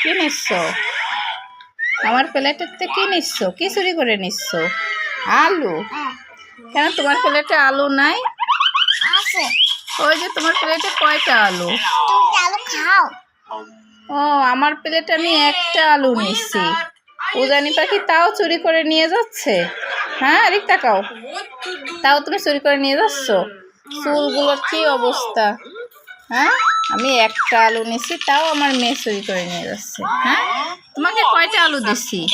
কি নিচ্ছ? আমার প্লেটেতে কি নিচ্ছ? কি চুরি করে নিচ্ছ? আলু? কেন তোমার প্লেটে আলু নাই? ওই যে তোমার প্লেটে কয়টা আলু? আলু খাও। ও আমার প্লেটে আমি একটা আলু নিচ্ছি। উজানি পাখি তাও চুরি করে নিয়ে যাচ্ছে। হ্যাঁ আরেক তাকাও তাও তুমি চুরি করে নিয়ে যাচ্ছ? চুলগুলোর কি অবস্থা? হ্যাঁ? আমি একটা আলু নিছি তাও আমার মেয়ে চুরি করে নিয়ে যাচ্ছে। হ্যাঁ? তোমাকে কয়টা আলু দিছি?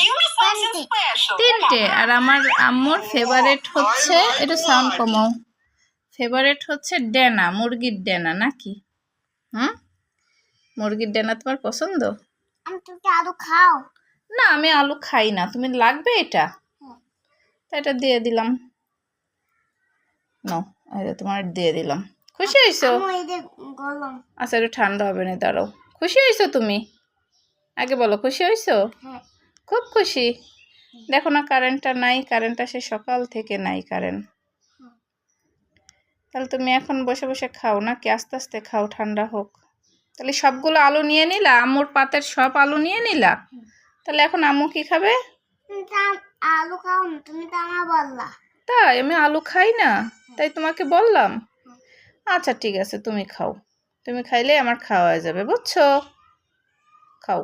তিনটে। আর আমার আম্মুর ফেভারেট হচ্ছে এটা সাউন্ড কমাও। ফেভারেট হচ্ছে ডেনা মুরগির ডেনা নাকি? হুম? মুরগির ডেনা তোমার পছন্দ? আলু খাও। না আমি আলু খাই না। তুমি লাগবে এটা? হ্যাঁ। তা এটা দিয়ে দিলাম। নো এটা তোমার দিয়ে দিলাম। খুশি হয়েছো? আচ্ছা একটু ঠান্ডা হবে না দাঁড়াও। খুশি হয়েছো তুমি? আগে বলো খুশি হয়েছো? হ্যাঁ। খুব খুশি। দেখো না কারেন্টটা নাই কারেন্টটা সে সকাল থেকে নাই কারেন্ট। তাহলে তুমি এখন বসে বসে খাও না কি? আস্তে আস্তে খাও ঠান্ডা হোক। তাহলে সবগুলো আলু নিয়ে নিলা? আম্মুর পাতের সব আলু নিয়ে নিলা? তাহলে এখন আম্মু কি খাবে? আলু খাও তুমি তো আমার বললা। তাই আমি আলু খাই না। তাই তোমাকে বললাম। আচ্ছা ঠিক আছে তুমি খাও। তুমি খাইলে আমার খাওয়া যাবে বুঝছ? খাও।